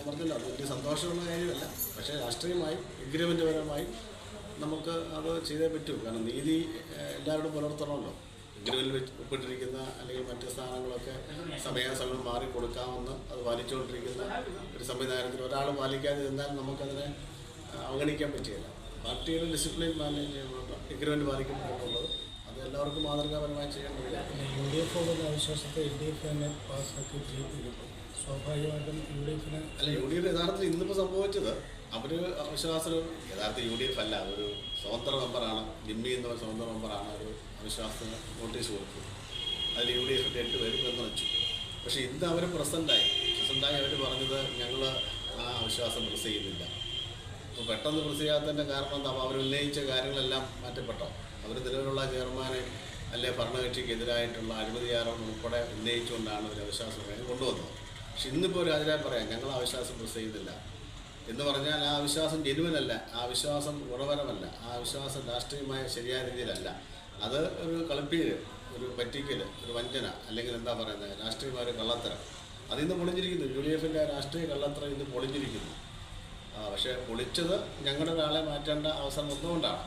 ഞാൻ പറഞ്ഞല്ലോ സന്തോഷമുള്ള കാര്യമല്ല. പക്ഷേ രാഷ്ട്രീയമായി എഗ്രിമെന്റ് പരമായി നമുക്ക് അത് ചെയ്തേ പറ്റൂ. കാരണം നീതി എല്ലാവരോടും പുലർത്തണമല്ലോ. എഗ്രിമെന്റിൽ ഒപ്പിട്ടിരിക്കുന്ന അല്ലെങ്കിൽ മറ്റ് സ്ഥാനങ്ങളൊക്കെ സമയാസമയം മാറി കൊടുക്കാമെന്ന് അത് പാലിച്ചുകൊണ്ടിരിക്കുന്ന ഒരു സംവിധാനത്തിൽ ഒരാൾ പാലിക്കാതെ നിന്നാൽ നമുക്കതിനെ അവഗണിക്കാൻ പറ്റുകയില്ല പാർട്ടിയുടെ ഡിസിപ്ലിൻ മാനേജ് എഗ്രിമെന്റ് പാലിക്കപ്പെട്ടുള്ളത് അത് എല്ലാവർക്കും മാതൃകാപരമായി ചെയ്യേണ്ടത് യു ഡി എഫോടുള്ള അവിശ്വാസത്തെ എൽ ഡി എഫ് തന്നെ പാസ്സാക്കി ജയിപ്പിക്കും സ്വാഭാവികമായിട്ടും അല്ല യു ഡി എഫ് യഥാർത്ഥത്തിൽ ഇന്നിപ്പോൾ സംഭവിച്ചത് അവർ അവിശ്വാസം യഥാർത്ഥ യു ഡി എഫ് അല്ല ഒരു സ്വതന്ത്ര മെമ്പറാണ് ജിമ്മി എന്ന ഒരു സ്വതന്ത്ര മെമ്പറാണ് ഒരു അവിശ്വാസത്തിന് നോട്ടീസ് കൊടുത്തത്. അതിൽ യു ഡി എഫിന്റെ എട്ട് പേര് പിന്തുണച്ചു പക്ഷേ ഇന്ന് അവർ പ്രസന്റായി. പ്രസന്റായി അവർ പറഞ്ഞത് ഞങ്ങൾ ആ അവിശ്വാസം പ്രസ് ചെയ്യുന്നില്ല. അപ്പോൾ പെട്ടെന്ന് പ്രസ് ചെയ്യാത്തതിന്റെ കാരണം എന്താ? അവർ ഉന്നയിച്ച കാര്യങ്ങളെല്ലാം മാറ്റപ്പെട്ടോ? അവർ നിലവിലുള്ള ചെയർമാനെ അല്ലെ ഭരണകക്ഷിക്കെതിരായിട്ടുള്ള അഴിമതി ആരോപണം ഉൾപ്പെടെ ഉന്നയിച്ചുകൊണ്ടാണ് ഒരു അവിശ്വാസം കൊണ്ടുവന്നത്. പക്ഷെ ഇന്നിപ്പോൾ ഒരു പറയാം. ഞങ്ങൾ ആ വിശ്വാസം പ്രസ് ചെയ്യുന്നില്ല എന്ന് പറഞ്ഞാൽ ആ വിശ്വാസം ജെനുവനല്ല ആ വിശ്വാസം ഗുണപരമല്ല. ആ വിശ്വാസം രാഷ്ട്രീയമായ ശരിയായ രീതിയിലല്ല. അത് ഒരു കളിപ്പീര് ഒരു പറ്റിക്കൽ ഒരു വഞ്ചന അല്ലെങ്കിൽ എന്താ പറയുന്നത് രാഷ്ട്രീയമായ ഒരു കള്ളത്തരം. അതിന്ന് പൊളിഞ്ഞിരിക്കുന്നു. യു ഡി എഫിന്റെ രാഷ്ട്രീയ കള്ളത്തരം ഇന്ന് പൊളിഞ്ഞിരിക്കുന്നു. പക്ഷേ പൊളിച്ചത് ഞങ്ങളുടെ ഒരാളെ മാറ്റേണ്ട അവസരം വന്നുകൊണ്ടാണ്